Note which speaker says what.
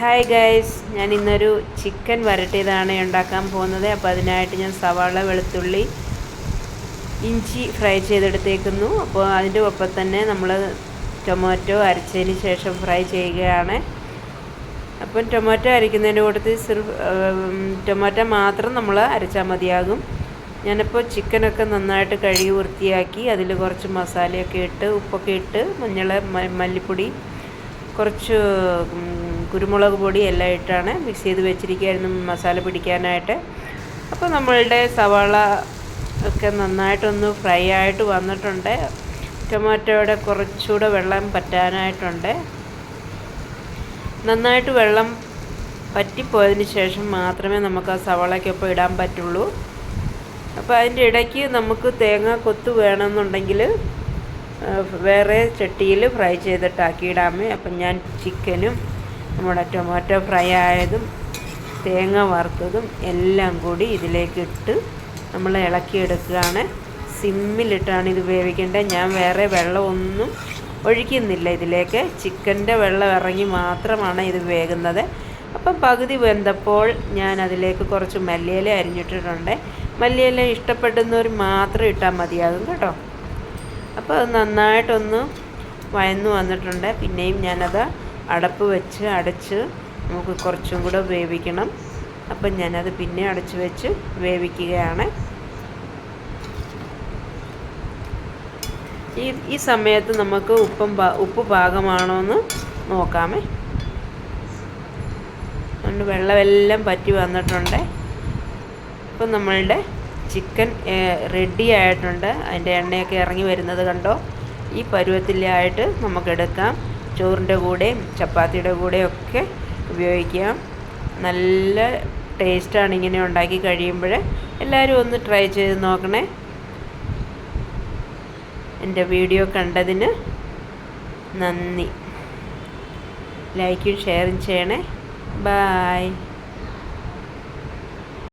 Speaker 1: Hi guys ഞാൻ ഇന്നൊരു chicken വരട്ടിയതാണ് ഉണ്ടാക്കാൻ പോകുന്നത്. അപ്പോൾ അതിനായിട്ട് ഞാൻ സവാള വെളുത്തുള്ളി ഇഞ്ചി ഫ്രൈ ചെയ്തെടുത്തേക്കുന്നു. അപ്പോൾ അതിന്റെ ഒപ്പം തന്നെ നമ്മൾ ടൊമാറ്റോ അരച്ചതിന് ശേഷം ഫ്രൈ ചെയ്യുകയാണ്. അപ്പം ടൊമാറ്റോ അരയ്ക്കുന്നതിന്റെ കൂട്ടത്തിൽ ടൊമാറ്റോ മാത്രം നമ്മൾ അരച്ചാൽ മതിയാകും. ഞാനിപ്പോൾ ചിക്കനൊക്കെ നന്നായിട്ട് കഴുകി വൃത്തിയാക്കി അതിൽ കുറച്ച് മസാലയൊക്കെ ഇട്ട് ഉപ്പൊക്കെ ഇട്ട് മഞ്ഞൾ മല്ലിപ്പൊടി കുറച്ച് കുരുമുളക് പൊടി എല്ലാം ഇട്ടാണ് മിക്സ് ചെയ്ത് വെച്ചിരിക്കുകയായിരുന്നു മസാല പിടിക്കാനായിട്ട്. അപ്പോൾ നമ്മളുടെ സവാള ഒക്കെ നന്നായിട്ടൊന്ന് ഫ്രൈ ആയിട്ട് വന്നിട്ടുണ്ട്. ടൊമാറ്റോയുടെ കുറച്ചുകൂടെ വെള്ളം പറ്റാനായിട്ടുണ്ട്. നന്നായിട്ട് വെള്ളം പറ്റിപ്പോയതിന് ശേഷം മാത്രമേ നമുക്ക് ആ സവാളയ്ക്കൊപ്പം ഇടാൻ പറ്റുള്ളൂ. അപ്പോൾ അതിന്റെ ഇടയ്ക്ക് നമുക്ക് തേങ്ങ കൊത്ത് വേണമെന്നുണ്ടെങ്കിൽ വേറെ ചട്ടിയിൽ ഫ്രൈ ചെയ്തിട്ടാക്കിയിടാമേ അപ്പം ഞാൻ ചിക്കനും നമ്മുടെ ടൊമാറ്റോ ഫ്രൈ ആയതും തേങ്ങ വറുത്തതും എല്ലാം കൂടി ഇതിലേക്കിട്ട് നമ്മൾ ഇളക്കിയെടുക്കുകയാണ്. സിമ്മിലിട്ടാണ് ഇത് വേവിക്കേണ്ടത്. ഞാൻ വേറെ വെള്ളമൊന്നും ഒഴിക്കുന്നില്ല ഇതിലേക്ക്. ചിക്കന്റെ വെള്ളം ഇറങ്ങി മാത്രമാണ് ഇത് വേകുന്നത്. അപ്പം പകുതി വെന്തപ്പോൾ ഞാൻ അതിലേക്ക് കുറച്ച് മല്ലിയില അരിഞ്ഞിട്ടിട്ടുണ്ട്. മല്ലിയില ഇഷ്ടപ്പെടുന്നവർ മാത്രം ഇട്ടാൽ മതിയാകും കേട്ടോ. അപ്പോൾ നന്നായിട്ടൊന്ന് വയന്നു വന്നിട്ടുണ്ട്. പിന്നെയും ഞാനത് അടപ്പ് വെച്ച് അടച്ച് നമുക്ക് കുറച്ചും കൂടെ വേവിക്കണം. അപ്പം ഞാനത് പിന്നെ അടച്ച് വെച്ച് വേവിക്കുകയാണ്. ഈ ഈ സമയത്ത് നമുക്ക് ഉപ്പം ഉപ്പ് പാകമാണോ എന്ന് നോക്കാമേ. അതുകൊണ്ട് വെള്ളമെല്ലാം പറ്റി വന്നിട്ടുണ്ട്. ഇപ്പം നമ്മളുടെ ചിക്കൻ റെഡി ആയിട്ടുണ്ട്. അതിന്റെ എണ്ണയൊക്കെ ഇറങ്ങി വരുന്നത് കണ്ടോ? ഈ പരുവത്തിലായിട്ട് നമുക്കെടുക്കാം. ചോറിന്റെ കൂടെയും ചപ്പാത്തിയുടെ കൂടെയും ഒക്കെ ഉപയോഗിക്കാം. നല്ല ടേസ്റ്റാണ് ഇങ്ങനെ ഉണ്ടാക്കി കഴിയുമ്പോൾ എല്ലാവരും ഒന്ന് ട്രൈ ചെയ്ത് നോക്കണേ. എന്റെ വീഡിയോ കണ്ടതിന് നന്ദി. ലൈക്കും ഷെയറും ചെയ്യണേ. ബായ്.